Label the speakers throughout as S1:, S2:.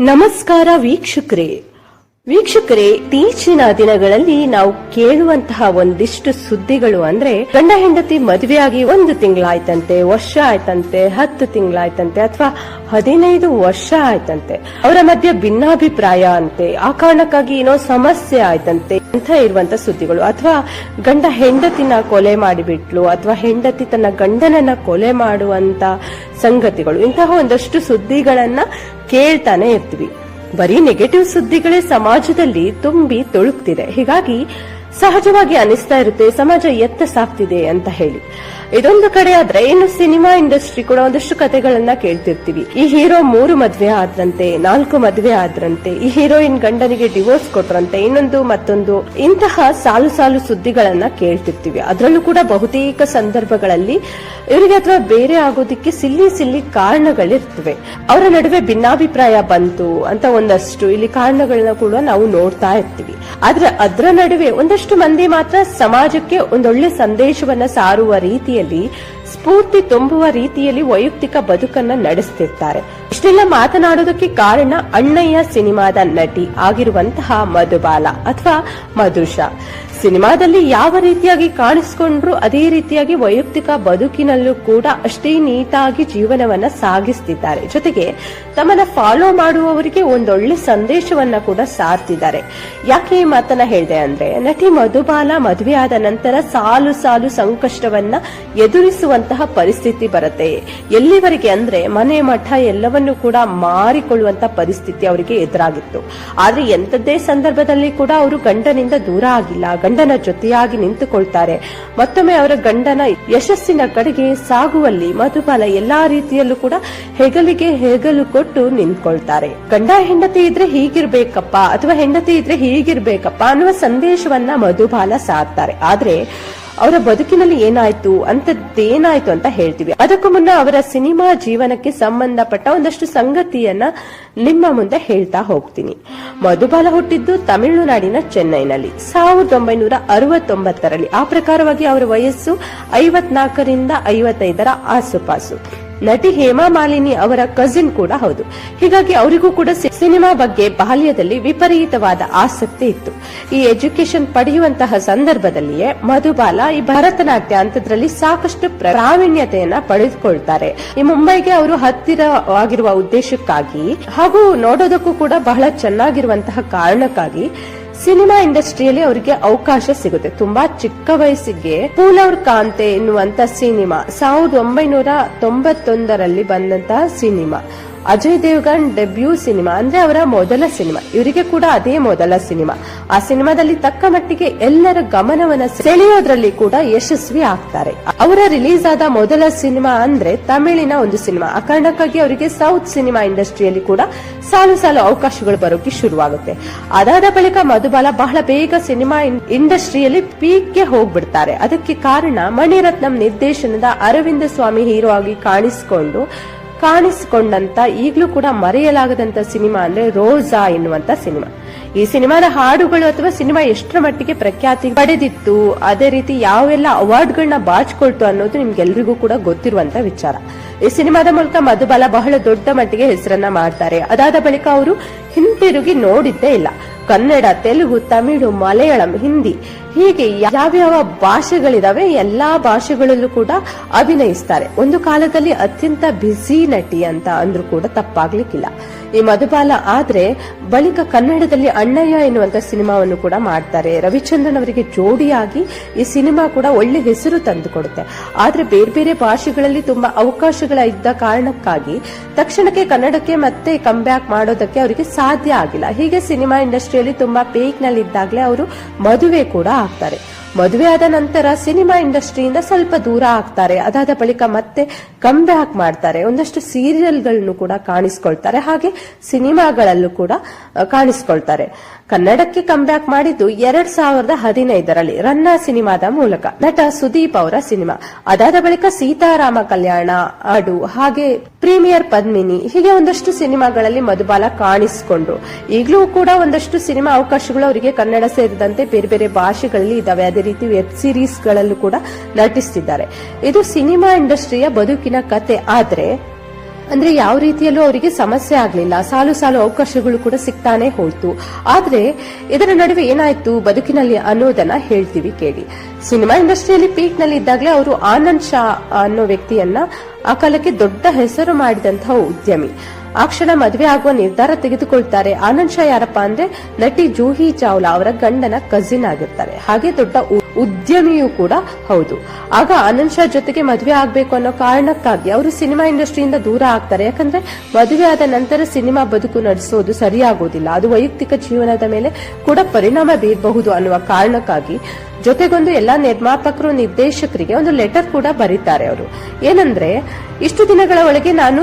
S1: ನಮಸ್ಕಾರ ವೀಕ್ಷಕರೇ. ವೀಕ್ಷಕರೇ ಇತ್ತೀಚಿನ ದಿನಗಳಲ್ಲಿ ನಾವು ಕೇಳುವಂತಹ ಒಂದಿಷ್ಟು ಸುದ್ದಿಗಳು ಅಂದ್ರೆ, ಗಂಡ ಹೆಂಡತಿ ಮದುವೆಯಾಗಿ ಒಂದು ತಿಂಗಳಾಯ್ತಂತೆ, ವರ್ಷ ಆಯ್ತಂತೆ, ಹತ್ತು ತಿಂಗಳಾಯ್ತಂತೆ ಅಥವಾ ಹದಿನೈದು ವರ್ಷ ಆಯ್ತಂತೆ, ಅವರ ಮಧ್ಯೆ ಭಿನ್ನಾಭಿಪ್ರಾಯ ಅಂತೆ, ಆ ಕಾರಣಕ್ಕಾಗಿ ಏನೋ ಸಮಸ್ಯೆ ಆಯ್ತಂತೆ ಅಂತ ಇರುವಂತ ಸುದ್ದಿಗಳು. ಅಥವಾ ಗಂಡ ಹೆಂಡತಿನ ಕೊಲೆ ಮಾಡಿಬಿಟ್ಲು, ಅಥವಾ ಹೆಂಡತಿ ತನ್ನ ಗಂಡನನ್ನ ಕೊಲೆ ಮಾಡುವಂತ ಸಂಗತಿಗಳು, ಇಂತಹ ಒಂದಷ್ಟು ಸುದ್ದಿಗಳನ್ನ ಕೇಳ್ತಾನೆ ಇರ್ತೀವಿ. ಬರೀ ನೆಗೆಟಿವ್ ಸುದ್ದಿಗಳೇ ಸಮಾಜದಲ್ಲಿ ತುಂಬಿ ತುಳುಕ್ತಿದೆ ಹೀಗಾಗಿ ಸಹಜವಾಗಿ ಅನಿಸ್ತಾ ಇರುತ್ತೆ, ಸಮಾಜ ಎತ್ತ ಸಾಕ್ತಿದೆ ಅಂತ ಹೇಳಿ. ಇದೊಂದು ಕಡೆ ಆದ್ರೆ ಇನ್ನು ಸಿನಿಮಾ ಇಂಡಸ್ಟ್ರಿ ಕೂಡ ಒಂದಷ್ಟು ಕತೆಗಳನ್ನ ಕೇಳ್ತಿರ್ತೀವಿ. ಈ ಹೀರೋ ಮೂರು ಮದ್ವೆ ಆದ್ರಂತೆ, ನಾಲ್ಕು ಮದ್ವೆ ಆದ್ರಂತೆ, ಈ ಹೀರೋಯಿನ್ ಗಂಡನಿಗೆ ಡಿವೋರ್ಸ್ ಕೊಟ್ರಂತೆ, ಇನ್ನೊಂದು ಮತ್ತೊಂದು, ಇಂತಹ ಸಾಲು ಸಾಲು ಸುದ್ದಿಗಳನ್ನ ಕೇಳ್ತಿರ್ತೀವಿ. ಅದರಲ್ಲೂ ಕೂಡ ಬಹುತೇಕ ಸಂದರ್ಭಗಳಲ್ಲಿ ಇವರಿಗೆ ಅಥವಾ ಬೇರೆ ಆಗೋದಿಕ್ಕೆ ಸಿಲ್ಲಿ ಸಿಲ್ಲಿ ಕಾರಣಗಳಿರ್ತವೆ. ಅವರ ನಡುವೆ ಭಿನ್ನಾಭಿಪ್ರಾಯ ಬಂತು ಅಂತ ಒಂದಷ್ಟು ಇಲ್ಲಿ ಕಾರಣಗಳನ್ನ ಕೂಡ ನಾವು ನೋಡ್ತಾ ಇರ್ತೀವಿ. ಆದ್ರೆ ಅದರ ನಡುವೆ ಒಂದಷ್ಟು ಮಂದಿ ಮಾತ್ರ ಸಮಾಜಕ್ಕೆ ಒಂದೊಳ್ಳೆ ಸಂದೇಶವನ್ನ ಸಾರುವ ರೀತಿಯಲ್ಲಿ ಸ್ಫೂರ್ತಿ ತುಂಬುವ ರೀತಿಯಲ್ಲಿ ವೈಯಕ್ತಿಕ ಬದುಕನ್ನ ನಡೆಸ್ತಿರ್ತಾರೆ. ಇಷ್ಟೆಲ್ಲ ಮಾತನಾಡೋದಕ್ಕೆ ಕಾರಣ ಅಣ್ಣಯ್ಯ ಸಿನಿಮಾದ ನಟಿ ಆಗಿರುವಂತಹ ಮಧುಬಾಲ ಅಥವಾ ಮಧುಷ. ಸಿನಿಮಾದಲ್ಲಿ ಯಾವ ರೀತಿಯಾಗಿ ಕಾಣಿಸ್ಕೊಂಡ್ರು ಅದೇ ರೀತಿಯಾಗಿ ವೈಯಕ್ತಿಕ ಬದುಕಿನಲ್ಲೂ ಕೂಡ ಅಷ್ಟೇ ನೀಟಾಗಿ ಜೀವನವನ್ನ ಸಾಗಿಸ್ತಿದ್ದಾರೆ. ಜೊತೆಗೆ ತಮ್ಮನ್ನ ಫಾಲೋ ಮಾಡುವವರಿಗೆ ಒಂದೊಳ್ಳೆ ಸಂದೇಶವನ್ನ ಕೂಡ ಸಾರ್ತಿದ್ದಾರೆ. ಯಾಕೆ ಈ ಮಾತನ್ನ ಹೇಳಿದೆ ಅಂದ್ರೆ, ನಟಿ ಮಧುಬಾಲ ಮದುವೆ ನಂತರ ಸಾಲು ಸಾಲು ಸಂಕಷ್ಟವನ್ನ ಎದುರಿಸುವಂತಹ ಪರಿಸ್ಥಿತಿ ಬರುತ್ತೆ. ಎಲ್ಲಿವರೆಗೆ ಅಂದ್ರೆ ಮನೆ ಮಠ ಎಲ್ಲವನ್ನೂ ಕೂಡ ಮಾರಿಕೊಳ್ಳುವಂತ ಪರಿಸ್ಥಿತಿ ಅವರಿಗೆ ಎದುರಾಗಿತ್ತು. ಆದ್ರೆ ಎಂತದ್ದೇ ಸಂದರ್ಭದಲ್ಲಿ ಕೂಡ ಅವರು ಗಂಡನಿಂದ ದೂರ ಆಗಿಲ್ಲ. ಗಂಡನ ಜೊತೆಯಾಗಿ ನಿಂತುಕೊಳ್ತಾರೆ. ಮತ್ತೊಮ್ಮೆ ಅವರ ಗಂಡನ ಯಶಸ್ಸಿನ ಕಡೆಗೆ ಸಾಗುವಲ್ಲಿ ಮಧುಬಾಲ ಎಲ್ಲಾ ರೀತಿಯಲ್ಲೂ ಕೂಡ ಹೆಗಲಿಗೆ ಹೆಗಲು ಕೊಟ್ಟು ನಿಂತ್ಕೊಳ್ತಾರೆ. ಗಂಡ ಹೆಂಡತಿ ಇದ್ರೆ ಹೀಗಿರ್ಬೇಕಪ್ಪ, ಅಥವಾ ಹೆಂಡತಿ ಇದ್ರೆ ಹೀಗಿರ್ಬೇಕಪ್ಪ ಅನ್ನುವ ಸಂದೇಶವನ್ನ ಮಧುಬಾಲ ಸಾರ್ತಾರೆ ಆದ್ರೆ ಅವರ ಬದುಕಿನಲ್ಲಿ ಏನಾಯ್ತು ಅಂತದ್ದೇನಾಯ್ತು ಅಂತ ಹೇಳ್ತೀವಿ. ಅದಕ್ಕೂ ಮುನ್ನ ಅವರ ಸಿನಿಮಾ ಜೀವನಕ್ಕೆ ಸಂಬಂಧಪಟ್ಟ ಒಂದಷ್ಟು ಸಂಗತಿಯನ್ನ ನಿಮ್ಮ ಮುಂದೆ ಹೇಳ್ತಾ ಹೋಗ್ತೀನಿ. ಮಧುಬಾಲ ಹುಟ್ಟಿದ್ದು ತಮಿಳುನಾಡಿನ ಚೆನ್ನೈನಲ್ಲಿ. ಸಾವಿರದ ಒಂಬೈನೂರ ಅರವತ್ತೊಂಬತ್ತರಲ್ಲಿ ಆ ಪ್ರಕಾರವಾಗಿ ಅವರ ವಯಸ್ಸು ಐವತ್ನಾಲ್ಕರಿಂದ ಐವತ್ತೈದರ ಆಸುಪಾಸು. ನಟಿ ಹೇಮಾ ಮಾಲಿನಿ ಅವರ ಕಸಿನ್ ಕೂಡ ಹೌದು. ಹೀಗಾಗಿ ಅವರಿಗೂ ಕೂಡ ಸಿನಿಮಾ ಬಗ್ಗೆ ಬಾಲ್ಯದಲ್ಲಿ ವಿಪರೀತವಾದ ಆಸಕ್ತಿ ಇತ್ತು. ಈ ಎಜುಕೇಶನ್ ಪಡೆಯುವಂತಹ ಸಂದರ್ಭದಲ್ಲಿಯೇ ಮಧುಬಾಲ ಈ ಭರತನಾಟ್ಯ ಅಂತದ್ರಲ್ಲಿ ಸಾಕಷ್ಟು ಪ್ರ- ಪ್ರಾವೀಣ್ಯತೆಯನ್ನ ಪಡೆದುಕೊಳ್ತಾರೆ. ಈ ಮುಂಬೈಗೆ ಅವರು ಹತ್ತಿರವಾಗಿರುವ ಉದ್ದೇಶಕ್ಕಾಗಿ ಹಾಗೂ ನೋಡೋದಕ್ಕೂ ಕೂಡ ಬಹಳ ಚೆನ್ನಾಗಿರುವಂತಹ ಕಾರಣಕ್ಕಾಗಿ ಸಿನಿಮಾ ಇಂಡಸ್ಟ್ರಿಯಲ್ಲಿ ಅವರಿಗೆ ಅವಕಾಶ ಸಿಗುತ್ತೆ. ತುಂಬಾ ಚಿಕ್ಕ ವಯಸ್ಸಿಗೆ ಪೂಲವ್ರ ಕಾಂತೆ ಎನ್ನುವಂತ ಸಿನಿಮಾ, ಸಾವಿರದ ಒಂಬೈನೂರ ತೊಂಬತ್ತೊಂದರಲ್ಲಿ ಬಂದಂತಹ cinema. Ajay Devgan debut cinema, ಅಂದ್ರೆ ಅವರ ಮೊದಲ ಸಿನಿಮಾ. ಇವರಿಗೆ ಕೂಡ ಅದೇ ಮೊದಲ ಸಿನಿಮಾ. ಆ ಸಿನಿಮಾದಲ್ಲಿ ತಕ್ಕ ಮಟ್ಟಿಗೆ ಎಲ್ಲರ ಗಮನವನ್ನ ಸೆಳೆಯೋದ್ರಲ್ಲಿ ಕೂಡ ಯಶಸ್ವಿ ಆಗ್ತಾರೆ. ಅವರ ರಿಲೀಸ್ ಆದ ಮೊದಲ ಸಿನಿಮಾ ಅಂದ್ರೆ ತಮಿಳಿನ ಒಂದು ಸಿನಿಮಾ. ಆ ಕಾರಣಕ್ಕಾಗಿ ಅವರಿಗೆ ಸೌತ್ ಸಿನಿಮಾ ಇಂಡಸ್ಟ್ರಿಯಲ್ಲಿ ಕೂಡ ಸಾಲು ಸಾಲು ಅವಕಾಶಗಳು ಬರೋಕೆ ಶುರುವಾಗುತ್ತೆ. ಅದಾದ ಬಳಿಕ ಮಧುಬಾಲ ಬಹಳ ಬೇಗ ಸಿನಿಮಾ ಇಂಡಸ್ಟ್ರೀಯಲ್ಲಿ ಪೀಕ್ ಪೀಕ್ಗೆ ಹೋಗ್ಬಿಡ್ತಾರೆ. ಅದಕ್ಕೆ ಕಾರಣ ಮಣಿರತ್ನಂ ನಿರ್ದೇಶನದ ಅರವಿಂದ ಸ್ವಾಮಿ ಹೀರೋ ಆಗಿ ಕಾಣಿಸಿಕೊಂಡು ಕಾಣಿಸಿಕೊಂಡಂತ ಈಗಲೂ ಕೂಡ ಮರೆಯಲಾಗದಂತ ಸಿನಿಮಾ ಅಂದ್ರೆ ರೋಜಾ ಎನ್ನುವಂತ ಸಿನಿಮಾ. ಈ ಸಿನಿಮಾದ ಹಾಡುಗಳು ಅಥವಾ ಸಿನಿಮಾ ಎಷ್ಟರ ಮಟ್ಟಿಗೆ ಪ್ರಖ್ಯಾತಿ ಪಡೆದಿತ್ತು, ಅದೇ ರೀತಿ ಯಾವೆಲ್ಲ ಅವಾರ್ಡ್ಗಳನ್ನ ಬಾಚ್ಕೊಳ್ತು ಅನ್ನೋದು ನಿಮ್ಗೆಲ್ರಿಗೂ ಕೂಡ ಗೊತ್ತಿರುವಂತ ವಿಚಾರ. ಈ ಸಿನಿಮಾದ ಮೂಲಕ ಮಧುಬಾಲ ಬಹಳ ದೊಡ್ಡ ಮಟ್ಟಿಗೆ ಹೆಸರನ್ನ ಮಾಡ್ತಾರೆ. ಅದಾದ ಬಳಿಕ ಅವರು ಹಿಂತಿರುಗಿ ನೋಡಿದ್ದೇ ಇಲ್ಲ. ಕನ್ನಡ, ತೆಲುಗು, ತಮಿಳು, ಮಲಯಾಳಂ, ಹಿಂದಿ ಹೀಗೆ ಯಾವ್ಯಾವ ಭಾಷೆಗಳಿದಾವೆ ಎಲ್ಲಾ ಭಾಷೆಗಳಲ್ಲೂ ಕೂಡ ಅಭಿನಯಿಸ್ತಾರೆ. ಒಂದು ಕಾಲದಲ್ಲಿ ಅತ್ಯಂತ ಬ್ಯುಸಿ ನಟಿ ಅಂತ ಅಂದ್ರೂ ಕೂಡ ತಪ್ಪಾಗ್ಲಿಕ್ಕಿಲ್ಲ. ಈ ಮಧುಬಾಲ ಆದ್ರೆ ಬಳಿಕ ಕನ್ನಡದಲ್ಲಿ ಅಣ್ಣಯ್ಯ ಎನ್ನುವಂತ ಸಿನಿಮಾವನ್ನು ಕೂಡ ಮಾಡ್ತಾರೆ. ರವಿಚಂದ್ರನ್ ಅವರಿಗೆ ಜೋಡಿಯಾಗಿ ಈ ಸಿನಿಮಾ ಕೂಡ ಒಳ್ಳೆ ಹೆಸರು ತಂದುಕೊಡುತ್ತೆ. ಆದ್ರೆ ಬೇರೆ ಬೇರೆ ಭಾಷೆಗಳಲ್ಲಿ ತುಂಬಾ ಅವಕಾಶಗಳ ಇದ್ದ ಕಾರಣಕ್ಕಾಗಿ ತಕ್ಷಣಕ್ಕೆ ಕನ್ನಡಕ್ಕೆ ಮತ್ತೆ ಕಮ್ ಬ್ಯಾಕ್ ಮಾಡೋದಕ್ಕೆ ಅವರಿಗೆ ಸಾಧ್ಯ ಆಗಿಲ್ಲ. ಹೀಗೆ ಸಿನಿಮಾ ಇಂಡಸ್ಟ್ರಿಯಲ್ಲಿ ತುಂಬಾ ಪೀಕ್ನಲ್ಲಿ ಇದ್ದಾಗಲೇ ಅವರು ಮದುವೆ ಕೂಡ ಆಗ್ತಾರೆ. ಮದುವೆ ಆದ ನಂತರ ಸಿನಿಮಾ ಇಂಡಸ್ಟ್ರಿಯಿಂದ ಸ್ವಲ್ಪ ದೂರ ಆಗ್ತಾರೆ. ಅದಾದ ಬಳಿಕ ಮತ್ತೆ ಕಮ್ ಬ್ಯಾಕ್ ಮಾಡ್ತಾರೆ. ಒಂದಷ್ಟು ಸೀರಿಯಲ್ಗಳನ್ನು ಕೂಡ ಕಾಣಿಸ್ಕೊಳ್ತಾರೆ. ಹಾಗೆ ಸಿನಿಮಾಗಳಲ್ಲೂ ಕೂಡ ಕಾಣಿಸ್ಕೊಳ್ತಾರೆ. ಕನ್ನಡಕ್ಕೆ ಕಮ್ ಬ್ಯಾಕ್ ಮಾಡಿದ್ದು ಎರಡ್ ಸಾವಿರದ ಹದಿನೈದರಲ್ಲಿ ರನ್ನ ಸಿನಿಮಾದ ಮೂಲಕ ನಟ ಸುದೀಪ್ ಅವರ ಸಿನಿಮಾ. ಅದಾದ ಬಳಿಕ ಸೀತಾರಾಮ ಕಲ್ಯಾಣ ಆಡು ಹಾಗೆ ಪ್ರೀಮಿಯರ್ ಪದ್ಮಿನಿ ಹೀಗೆ ಒಂದಷ್ಟು ಸಿನಿಮಾಗಳಲ್ಲಿ ಮಧುಬಾಲ ಕಾಣಿಸಿಕೊಂಡ್ರು ಈಗಲೂ ಕೂಡ ಒಂದಷ್ಟು ಸಿನಿಮಾ ಅವಕಾಶಗಳು ಅವರಿಗೆ ಕನ್ನಡ ಸೇರಿದಂತೆ ಬೇರೆ ಬೇರೆ ಭಾಷೆಗಳಲ್ಲಿ ಇದಾವೆ. ಅದೇ ರೀತಿ ವೆಬ್ ಸೀರೀಸ್ ಗಳಲ್ಲೂ ಕೂಡ ನಟಿಸ್ತಿದ್ದಾರೆ. ಇದು ಸಿನಿಮಾ ಇಂಡಸ್ಟ್ರಿಯ ಬದುಕಿನ ಕತೆ. ಆದ್ರೆ ಅಂದ್ರೆ ಯಾವ ರೀತಿಯಲ್ಲೂ ಅವರಿಗೆ ಸಮಸ್ಯೆ ಆಗ್ಲಿಲ್ಲ. ಸಾಲು ಸಾಲು ಅವಕಾಶಗಳು ಕೂಡ ಸಿಗ್ತಾನೆ ಹೋಯ್ತು. ಆದ್ರೆ ಇದರ ನಡುವೆ ಏನಾಯ್ತು ಬದುಕಿನಲ್ಲಿ ಅನ್ನೋದನ್ನ ಹೇಳ್ತೀವಿ ಕೇಳಿ. ಸಿನಿಮಾ ಇಂಡಸ್ಟ್ರಿಯಲ್ಲಿ ಪೀಕ್ನಲ್ಲಿ ಇದ್ದಾಗಲೇ ಅವರು ಆನಂದ್ ಶಾ ಅನ್ನೋ ವ್ಯಕ್ತಿಯನ್ನ ಆ ಕಾಲಕ್ಕೆ ದೊಡ್ಡ ಹೆಸರು ಮಾಡಿದಂತಹ ಉದ್ಯಮಿ. ಆ ಕ್ಷಣ ಮದುವೆ ಆಗುವ ನಿರ್ಧಾರ ತೆಗೆದುಕೊಳ್ತಾರೆ. ಆನಂದ್ ಶಾ ಯಾರಪ್ಪ ಅಂದ್ರೆ ನಟಿ ಜೂಹಿ ಚಾವ್ಲಾ ಅವರ ಗಂಡನ ಕಸಿನ್ ಆಗಿರ್ತಾರೆ. ಹಾಗೆ ದೊಡ್ಡ ಉದ್ಯಮಿಯೂ ಕೂಡ ಹೌದು. ಆಗ ಆನಂದ್ ಶಾ ಜೊತೆಗೆ ಮದುವೆ ಆಗ್ಬೇಕು ಅನ್ನೋ ಕಾರಣಕ್ಕಾಗಿ ಅವರು ಸಿನಿಮಾ ಇಂಡಸ್ಟ್ರಿಯಿಂದ ದೂರ ಆಗ್ತಾರೆ. ಯಾಕಂದ್ರೆ ಮದುವೆ ಆದ ನಂತರ ಸಿನಿಮಾ ಬದುಕು ನಡೆಸೋದು ಸರಿಯಾಗೋದಿಲ್ಲ. ಅದು ವೈಯಕ್ತಿಕ ಜೀವನದ ಮೇಲೆ ಕೂಡ ಪರಿಣಾಮ ಬೀರಬಹುದು ಅನ್ನುವ ಕಾರಣಕ್ಕಾಗಿ ಜೊತೆಗೊಂದು ಎಲ್ಲಾ ನಿರ್ಮಾಪಕರು, ನಿರ್ದೇಶಕರಿಗೆ ಒಂದು ಲೆಟರ್ ಕೂಡ ಬರೀತಾರೆ ಅವರು. ಏನಂದ್ರೆ, ಇಷ್ಟು ದಿನಗಳ ಒಳಗೆ ನಾನು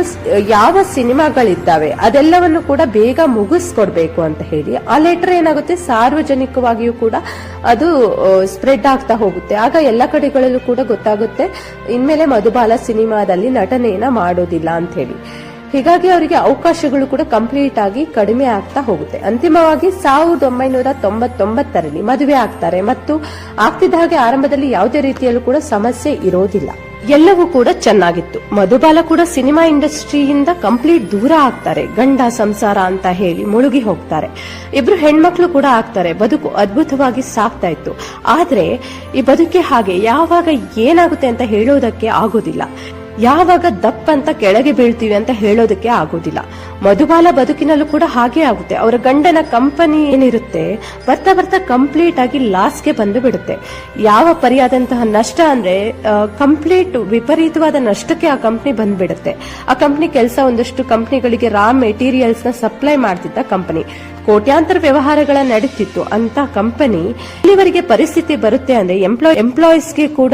S1: ಯಾವ ಸಿನಿಮಾಗಳಿದ್ದಾವೆ, ಅದೆಲ್ಲವನ್ನು ಕೂಡ ಬೇಗ ಮುಗಿಸ್ಕೊಡ್ಬೇಕು ಅಂತ ಹೇಳಿ, ಆ ಲೆಟರ್ ಏನಾಗುತ್ತೆ, ಸಾರ್ವಜನಿಕವಾಗಿಯೂ ಕೂಡ ಅದು ಸ್ಪ್ರೆಡ್ ಆಗ್ತಾ ಹೋಗುತ್ತೆ. ಆಗ ಎಲ್ಲ ಕಡೆಗಳಲ್ಲೂ ಕೂಡ ಗೊತ್ತಾಗುತ್ತೆ, ಇನ್ಮೇಲೆ ಮಧುಬಾಲ ಸಿನಿಮಾದಲ್ಲಿ ನಟನೆಯನ್ನ ಮಾಡೋದಿಲ್ಲ ಅಂತ ಹೇಳಿ. ಹೀಗಾಗಿ ಅವರಿಗೆ ಅವಕಾಶಗಳು ಕೂಡ ಕಂಪ್ಲೀಟ್ ಆಗಿ ಕಡಿಮೆ ಆಗ್ತಾ ಹೋಗುತ್ತೆ. ಅಂತಿಮವಾಗಿ ಸಾವಿರದ ಒಂಬೈನೂರ ತೊಂಬತ್ತೊಂಬತ್ತರಲ್ಲಿ ಮದುವೆ ಆಗ್ತಾರೆ. ಮತ್ತು ಆಗ್ತಿದ್ದ ಹಾಗೆ ಆರಂಭದಲ್ಲಿ ಯಾವುದೇ ರೀತಿಯಲ್ಲೂ ಕೂಡ ಸಮಸ್ಯೆ ಇರೋದಿಲ್ಲ. ಎಲ್ಲವೂ ಕೂಡ ಚೆನ್ನಾಗಿತ್ತು. ಮಧುಬಾಲ ಕೂಡ ಸಿನಿಮಾ ಇಂಡಸ್ಟ್ರಿಯಿಂದ ಕಂಪ್ಲೀಟ್ ದೂರ ಆಗ್ತಾರೆ. ಗಂಡ ಸಂಸಾರ ಅಂತ ಹೇಳಿ ಮುಳುಗಿ ಹೋಗ್ತಾರೆ. ಇಬ್ರು ಹೆಣ್ಮಕ್ಳು ಕೂಡ ಆಗ್ತಾರೆ. ಬದುಕು ಅದ್ಭುತವಾಗಿ ಸಾಕ್ತಾ ಇತ್ತು. ಆದ್ರೆ ಈ ಬದುಕೆ ಹಾಗೆ ಯಾವಾಗ ಏನಾಗುತ್ತೆ ಅಂತ ಹೇಳೋದಕ್ಕೆ ಆಗೋದಿಲ್ಲ. ಯಾವಾಗ ದಪ್ಪ ಅಂತ ಕೆಳಗೆ ಬೀಳ್ತೀವಿ ಅಂತ ಹೇಳೋದಕ್ಕೆ ಆಗೋದಿಲ್ಲ. ಮಧುಬಾಲ ಬದುಕಿನಲ್ಲೂ ಕೂಡ ಹಾಗೆ ಆಗುತ್ತೆ. ಅವರ ಗಂಡನ ಕಂಪನಿ ಏನಿರುತ್ತೆ ಬರ್ತಾ ಬರ್ತಾ ಕಂಪ್ಲೀಟ್ ಆಗಿ ಲಾಸ್ಗೆ ಬಂದು ಬಿಡುತ್ತೆ. ಯಾವ ಪರಿಯಾದಂತಹ ನಷ್ಟ ಅಂದ್ರೆ ಕಂಪ್ಲೀಟ್ ವಿಪರೀತವಾದ ನಷ್ಟಕ್ಕೆ ಆ ಕಂಪ್ನಿ ಬಂದ್ಬಿಡುತ್ತೆ. ಆ ಕಂಪ್ನಿ ಕೆಲಸ ಒಂದಷ್ಟು ಕಂಪ್ನಿಗಳಿಗೆ ರಾ ಮೆಟೀರಿಯಲ್ಸ್ನ ಸಪ್ಲೈ ಮಾಡ್ತಿದ್ದ ಕಂಪನಿ ಕೋಟ್ಯಾಂತರ ವ್ಯವಹಾರಗಳ ನಡೀತಿತ್ತು ಅಂತ ಕಂಪನಿ ಇಲ್ಲಿವರೆಗೆ ಪರಿಸ್ಥಿತಿ ಬರುತ್ತೆ ಅಂದ್ರೆ ಎಂಪ್ಲಾಯ್ ಎಂಪ್ಲಾಯೀಸ್ಗೆ ಕೂಡ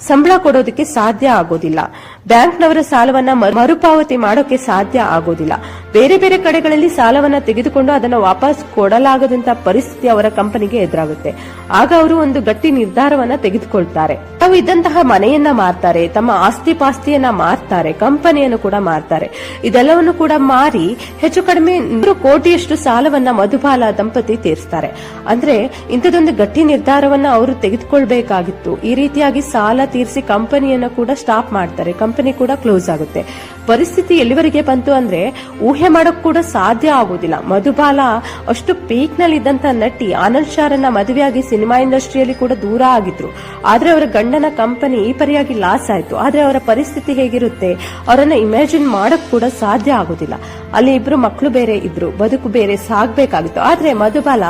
S1: ಸಂಬಳ ಕೊಡೋದಕ್ಕೆ ಸಾಧ್ಯ ಆಗೋದಿಲ್ಲ. ಬ್ಯಾಂಕ್ನವರ ಸಾಲವನ್ನ ಮರುಪಾವತಿ ಮಾಡೋಕೆ ಸಾಧ್ಯ ಆಗೋದಿಲ್ಲ. ಬೇರೆ ಬೇರೆ ಕಡೆಗಳಲ್ಲಿ ಸಾಲವನ್ನ ತೆಗೆದುಕೊಂಡು ಅದನ್ನ ವಾಪಸ್ ಕೊಡಲಾಗದಂತ ಪರಿಸ್ಥಿತಿ ಅವರ ಕಂಪನಿಗೆ ಎದುರಾಗುತ್ತೆ. ಆಗ ಅವರು ಒಂದು ಗಟ್ಟಿ ನಿರ್ಧಾರವನ್ನ ತೆಗೆದುಕೊಳ್ತಾರೆ. ತಾವು ಇದ್ದಂತಹ ಮನೆಯನ್ನ ಮಾರ್ತಾರೆ, ತಮ್ಮ ಆಸ್ತಿ ಪಾಸ್ತಿಯನ್ನ ಮಾರ್ತಾರೆ, ಕಂಪನಿಯನ್ನು ಕೂಡ ಮಾರ್ತಾರೆ. ಇದೆಲ್ಲವನ್ನು ಕೂಡ ಮಾರಿ ಹೆಚ್ಚು ಕಡಿಮೆ ನೂರು ಕೋಟಿಯಷ್ಟು ಸಾಲವನ್ನ ಮಧುಬಾಲ ದಂಪತಿ ತೀರಿಸ್ತಾರೆ. ಅಂದ್ರೆ ಇಂಥದೊಂದು ಗಟ್ಟಿ ನಿರ್ಧಾರವನ್ನ ಅವರು ತೆಗೆದುಕೊಳ್ಬೇಕಾಗಿತ್ತು. ಈ ರೀತಿಯಾಗಿ ಸಾಲ ತೀರಿಸಿ ಕಂಪನಿಯನ್ನ ಕೂಡ ಸ್ಟಾಪ್ ಮಾಡ್ತಾರೆ, ಕಂಪನಿ ಕೂಡ ಕ್ಲೋಸ್ ಆಗುತ್ತೆ. ಪರಿಸ್ಥಿತಿ ಎಲ್ಲಿವರೆಗೆ ಬಂತು ಅಂದ್ರೆ ಮಾಡಕ್ ಕೂಡ ಸಾಧ್ಯ ಆಗೋದಿಲ್ಲ. ಮಧುಬಾಲ ಅಷ್ಟು ಪೀಕ್ನಲ್ಲಿ ಇದ್ದಂತ ನಟಿ ಆನಂದ್ ಶಾರನ್ನ ಮದುವೆಯಾಗಿ ಸಿನಿಮಾ ಇಂಡಸ್ಟ್ರಿಯಲ್ಲಿ ಕೂಡ ದೂರ ಆಗಿದ್ರು. ಆದ್ರೆ ಅವರ ಗಂಡನ ಕಂಪನಿ ಈ ಪರಿಯಾಗಿ ಲಾಸ್ ಆಯ್ತು. ಆದ್ರೆ ಅವರ ಪರಿಸ್ಥಿತಿ ಹೇಗಿರುತ್ತೆ ಅವರನ್ನ ಇಮ್ಯಾಜಿನ್ ಮಾಡಕ್ ಕೂಡ ಸಾಧ್ಯ ಆಗೋದಿಲ್ಲ. ಅಲ್ಲಿ ಇಬ್ರು ಮಕ್ಕಳು ಬೇರೆ ಇದ್ರು. ಬದುಕು ಬೇರೆ ಸಾಗ್ಬೇಕಾಗಿತ್ತು. ಆದ್ರೆ ಮಧುಬಾಲ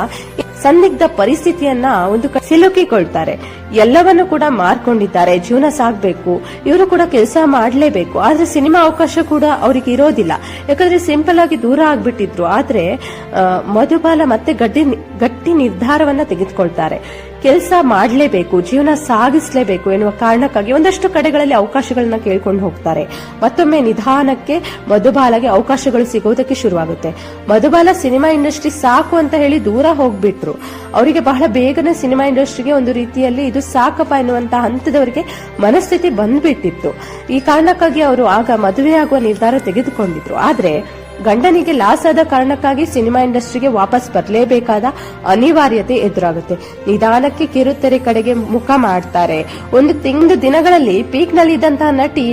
S1: ಸಂದಿಗ್ಧ ಪರಿಸ್ಥಿತಿಯನ್ನ ಒಂದು ಸಿಲುಕಿಕೊಳ್ತಾರೆ. ಎಲ್ಲವನ್ನು ಕೂಡ ಮಾರ್ಕೊಂಡಿದ್ದಾರೆ. ಜೀವನ ಸಾಗಬೇಕು. ಇವರು ಕೂಡ ಕೆಲಸ ಮಾಡಲೇಬೇಕು. ಆದ್ರೆ ಸಿನಿಮಾ ಅವಕಾಶ ಕೂಡ ಅವ್ರಿಗೆ ಇರೋದಿಲ್ಲ. ಯಾಕಂದ್ರೆ ಸಿಂಪಲ್ ಆಗಿ ದೂರ ಆಗ್ಬಿಟ್ಟಿದ್ರು. ಆದ್ರೆ ಮಧುಬಾಲ ಮತ್ತೆ ಗಟ್ಟಿ ಗಟ್ಟಿ ನಿರ್ಧಾರವನ್ನ ತೆಗೆದುಕೊಳ್ತಾರೆ. ಕೆಲಸ ಮಾಡಲೇಬೇಕು, ಜೀವನ ಸಾಗಿಸಲೇಬೇಕು ಎನ್ನುವ ಕಾರಣಕ್ಕಾಗಿ ಒಂದಷ್ಟು ಕಡೆಗಳಲ್ಲಿ ಅವಕಾಶಗಳನ್ನ ಕೇಳ್ಕೊಂಡು ಹೋಗ್ತಾರೆ. ಮತ್ತೊಮ್ಮೆ ನಿಧಾನಕ್ಕೆ ಮಧುಬಾಲಗೆ ಅವಕಾಶಗಳು ಸಿಗೋದಕ್ಕೆ ಶುರುವಾಗುತ್ತೆ. ಮಧುಬಾಲ ಸಿನಿಮಾ ಇಂಡಸ್ಟ್ರಿ ಸಾಕು ಅಂತ ಹೇಳಿ ದೂರ ಹೋಗ್ಬಿಟ್ರು. ಅವರಿಗೆ ಬಹಳ ಬೇಗನೆ ಸಿನಿಮಾ ಇಂಡಸ್ಟ್ರಿಗೆ ಒಂದು ರೀತಿಯಲ್ಲಿ ಇದು ಸಾಕಪ್ಪ ಎನ್ನುವಂತ ಹಂತದವರಿಗೆ ಮನಸ್ಥಿತಿ ಬಂದ್ಬಿಟ್ಟಿತ್ತು. ಈ ಕಾರಣಕ್ಕಾಗಿ ಅವರು ಆಗ ಮದುವೆಯಾಗುವ ನಿರ್ಧಾರ ತೆಗೆದುಕೊಂಡಿದ್ರು. ಆದ್ರೆ ಗಂಡನಿಗೆ ಲಾಸ್ ಆದ ಕಾರಣಕ್ಕಾಗಿ ಸಿನಿಮಾ ಇಂಡಸ್ಟ್ರಿಗೆ ವಾಪಸ್ ಬರಲೇಬೇಕಾದ ಅನಿವಾರ್ಯತೆ ಎದುರಾಗುತ್ತೆ. ನಿಧಾನಕ್ಕೆ ಕಿರುತೆರೆ ಕಡೆಗೆ ಮುಖ ಮಾಡ್ತಾರೆ. ಒಂದು ತಿಂಗಳು ದಿನಗಳಲ್ಲಿ ಪೀಕ್ನಲ್ಲಿ ಇದ್ದಂತಹ ನಟಿ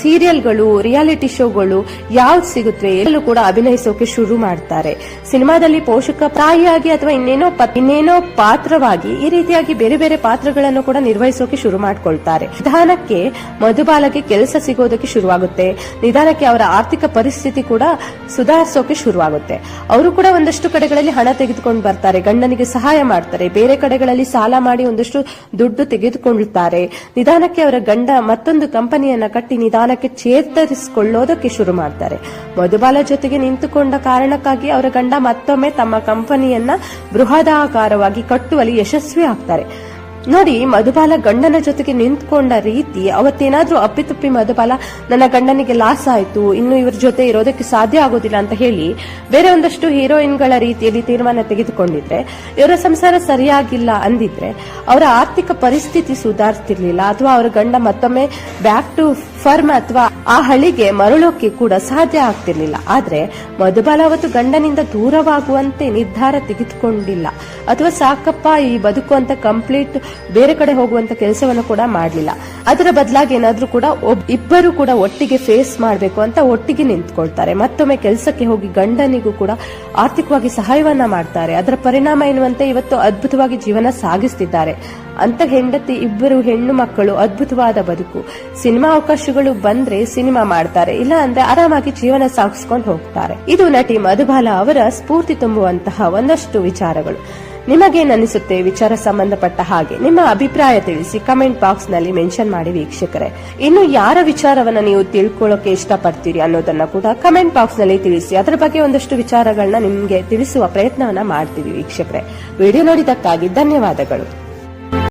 S1: ಸೀರಿಯಲ್ಗಳು, ರಿಯಾಲಿಟಿ ಶೋಗಳು ಯಾವ್ದು ಸಿಗುತ್ತವೆ ಎಲ್ಲೂ ಕೂಡ ಅಭಿನಯಿಸೋಕೆ ಶುರು ಮಾಡ್ತಾರೆ. ಸಿನಿಮಾದಲ್ಲಿ ಪೋಷಕ ತಾಯಿಯಾಗಿ ಅಥವಾ ಇನ್ನೇನೋ ಇನ್ನೇನೋ ಪಾತ್ರವಾಗಿ ಈ ರೀತಿಯಾಗಿ ಬೇರೆ ಬೇರೆ ಪಾತ್ರಗಳನ್ನು ಕೂಡ ನಿರ್ವಹಿಸೋಕೆ ಶುರು ಮಾಡ್ಕೊಳ್ತಾರೆ. ನಿಧಾನಕ್ಕೆ ಮಧುಬಾಲಗೆ ಕೆಲಸ ಸಿಗೋದಕ್ಕೆ ಶುರುವಾಗುತ್ತೆ. ನಿಧಾನಕ್ಕೆ ಅವರ ಆರ್ಥಿಕ ಪರಿಸ್ಥಿತಿ ಕೂಡ ಸುಧಾರಿಸೋಕೆ ಶುರುವಾಗುತ್ತೆ. ಅವರು ಕೂಡ ಒಂದಷ್ಟು ಕಡೆಗಳಲ್ಲಿ ಹಣ ತೆಗೆದುಕೊಂಡು ಬರ್ತಾರೆ. ಗಂಡನಿಗೆ ಸಹಾಯ ಮಾಡ್ತಾರೆ. ಬೇರೆ ಕಡೆಗಳಲ್ಲಿ ಸಾಲ ಮಾಡಿ ಒಂದಷ್ಟು ದುಡ್ಡು ತೆಗೆದುಕೊಳ್ಳುತ್ತಾರೆ. ನಿಧಾನಕ್ಕೆ ಅವರ ಗಂಡ ಮತ್ತೊಂದು ಕಂಪನಿಯನ್ನ ಕಟ್ಟಿ ನಿಧಾನಕ್ಕೆ ಚೇತರಿಸಿಕೊಳ್ಳೋದಕ್ಕೆ ಶುರು ಮಾಡ್ತಾರೆ. ಮಧುಬಾಲ ಜೊತೆಗೆ ನಿಂತುಕೊಂಡ ಕಾರಣಕ್ಕಾಗಿ ಅವರ ಗಂಡ ಮತ್ತೊಮ್ಮೆ ತಮ್ಮ ಕಂಪನಿಯನ್ನ ಬೃಹದಾಕಾರವಾಗಿ ಕಟ್ಟುವಲ್ಲಿ ಯಶಸ್ವಿ ಆಗ್ತಾರೆ. ನೋಡಿ, ಮಧುಬಾಲ ಗಂಡನ ಜೊತೆಗೆ ನಿಂತ್ಕೊಂಡ ರೀತಿ ಅವತ್ತೇನಾದ್ರೂ ಅಪ್ಪಿತಪ್ಪಿ ಮಧುಬಾಲ ನನ್ನ ಗಂಡನಿಗೆ ಲಾಸ್ ಆಯ್ತು, ಇನ್ನು ಇವ್ರ ಜೊತೆ ಇರೋದಕ್ಕೆ ಸಾಧ್ಯ ಆಗೋದಿಲ್ಲ ಅಂತ ಹೇಳಿ ಬೇರೆ ಒಂದಷ್ಟು ಹೀರೋಯಿನ್ಗಳ ರೀತಿಯಲ್ಲಿ ತೀರ್ಮಾನ ತೆಗೆದುಕೊಂಡಿದ್ರೆ, ಇವರ ಸಂಸಾರ ಸರಿಯಾಗಿಲ್ಲ ಅಂದಿದ್ರೆ, ಅವರ ಆರ್ಥಿಕ ಪರಿಸ್ಥಿತಿ ಸುಧಾರಿಸ್ತಿರ್ಲಿಲ್ಲ ಅಥವಾ ಅವರ ಗಂಡ ಮತ್ತೊಮ್ಮೆ ಬ್ಯಾಕ್ ಟು ಫರ್ಮ್ ಅಥವಾ ಆ ಹಳಿಗೆ ಮರಳೋಕೆ ಕೂಡ ಸಾಧ್ಯ ಆಗ್ತಿರ್ಲಿಲ್ಲ. ಆದ್ರೆ ಮಧುಬಾಲ ಅವತ್ತು ಗಂಡನಿಂದ ದೂರವಾಗುವಂತೆ ನಿರ್ಧಾರ ತೆಗೆದುಕೊಂಡಿಲ್ಲ. ಅಥವಾ ಸಾಕಪ್ಪ, ಈ ಬದುಕು ಅಂತ ಕಂಪ್ಲೀಟ್ ಬೇರೆ ಕಡೆ ಹೋಗುವಂತ ಕೆಲಸವನ್ನು ಕೂಡ ಮಾಡಲಿಲ್ಲ. ಅದರ ಬದಲಾಗಿ ಏನಾದರೂ ಕೂಡ ಇಬ್ಬರು ಕೂಡ ಒಟ್ಟಿಗೆ ಫೇಸ್ ಮಾಡಬೇಕು ಅಂತ ಒಟ್ಟಿಗೆ ನಿಂತ್ಕೊಳ್ತಾರೆ. ಮತ್ತೊಮ್ಮೆ ಕೆಲಸಕ್ಕೆ ಹೋಗಿ ಗಂಡನಿಗೂ ಕೂಡ ಆರ್ಥಿಕವಾಗಿ ಸಹಾಯವನ್ನ ಮಾಡ್ತಾರೆ. ಅದರ ಪರಿಣಾಮ ಎನ್ನುವಂತೆ ಇವತ್ತು ಅದ್ಭುತವಾಗಿ ಜೀವನ ಸಾಗಿಸ್ತಿದ್ದಾರೆ. ಅಂತ ಹೆಂಡತಿ, ಇಬ್ಬರು ಹೆಣ್ಣು ಮಕ್ಕಳು, ಅದ್ಭುತವಾದ ಬದುಕು. ಸಿನಿಮಾ ಅವಕಾಶಗಳು ಬಂದ್ರೆ ಸಿನಿಮಾ ಮಾಡ್ತಾರೆ. ಇಲ್ಲ ಅಂದ್ರೆ ಆರಾಮಾಗಿ ಜೀವನ ಸಾಗಿಸ್ಕೊಂಡು ಹೋಗ್ತಾರೆ. ಇದು ನಟಿ ಮಧುಬಾಲ ಅವರ ಸ್ಫೂರ್ತಿ ತುಂಬುವಂತಹ ಒಂದಷ್ಟು ವಿಚಾರಗಳು. ನಿಮಗೇನನಿಸುತ್ತೆ ವಿಚಾರ ಸಂಬಂಧಪಟ್ಟ ಹಾಗೆ? ನಿಮ್ಮ ಅಭಿಪ್ರಾಯ ತಿಳಿಸಿ ಕಮೆಂಟ್ ಬಾಕ್ಸ್ನಲ್ಲಿ ಮೆನ್ಷನ್ ಮಾಡಿ ವೀಕ್ಷಕರೇ. ಇನ್ನು ಯಾರ ವಿಚಾರವನ್ನ ನೀವು ತಿಳ್ಕೊಳ್ಳೋಕೆ ಇಷ್ಟಪಡ್ತೀರಿ ಅನ್ನೋದನ್ನ ಕೂಡ ಕಮೆಂಟ್ ಬಾಕ್ಸ್ನಲ್ಲಿ ತಿಳಿಸಿ. ಅದರ ಬಗ್ಗೆ ಒಂದಷ್ಟು ವಿಚಾರಗಳನ್ನ ನಿಮಗೆ ತಿಳಿಸುವ ಪ್ರಯತ್ನವನ್ನ ಮಾಡ್ತೀವಿ ವೀಕ್ಷಕರೇ. ವಿಡಿಯೋ ನೋಡಿದಕ್ಕಾಗಿ ಧನ್ಯವಾದಗಳು.